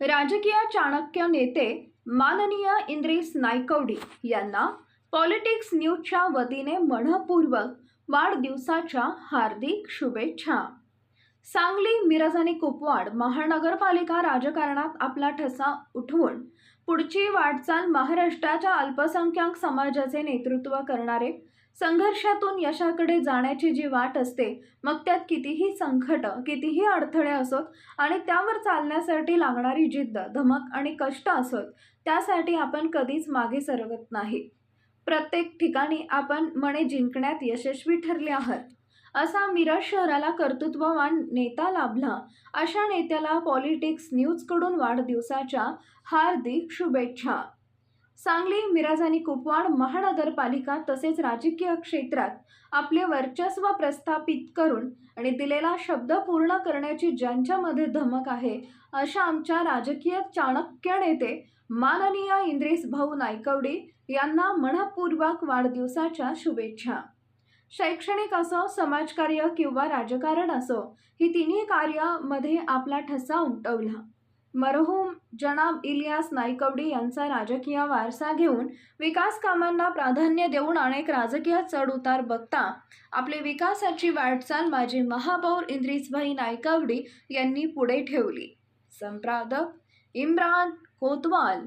राजकीय चाणक्य नेते माननीय इंद्रिस नायकवडी यांना पॉलिटिक्स न्यूजच्या वतीने मनपूर्वक वाढदिवसाच्या हार्दिक शुभेच्छा. सांगली मिरज आणि कुपवाड महानगरपालिका राजकारणात आपला ठसा उठवून पुढची वाटचाल महाराष्ट्राच्या अल्पसंख्याक समाजाचे नेतृत्व करणारे संघर्षातून यशाकडे जाण्याची जी वाट असते मग त्यात कितीही संकट कितीही अडथळे असोत आणि त्यावर चालण्यासाठी लागणारी जिद्द धमक आणि कष्ट असोत त्यासाठी आपण कधीच मागे सरगत नाही. प्रत्येक ठिकाणी आपण मने जिंकण्यात यशस्वी ठरले आहात. असा मिरज शहराला कर्तृत्ववान नेता लाभला. अशा नेत्याला पॉलिटिक्स न्यूजकडून वाढदिवसाच्या हार्दिक शुभेच्छा. सांगली मिराज आणि कुपवाड महानगरपालिका तसेच राजकीय क्षेत्रात आपले वर्चस्व प्रस्थापित करून आणि दिलेला शब्द पूर्ण करण्याची ज्यांच्यामध्ये धमक आहे अशा आमच्या राजकीय चाणक्य नेते माननीय इंद्रेस भाऊ नायकवडे यांना मनपूर्वक वाढदिवसाच्या शुभेच्छा. शैक्षणिक असो समाजकार्य किंवा राजकारण असो ही तिन्ही कार्यामध्ये आपला ठसा उमटवला. मरहूम जनाब इलियास नायकवडी यांचा राजकीय वारसा घेऊन विकास कामांना प्राधान्य देऊन अनेक राजकीय चढउतार बघता आपली विकासाची वाटचाल माजी महापौर इंद्रिसभाई नायकवडी यांनी पुढे ठेवली. संपादक इम्रान कोतवाल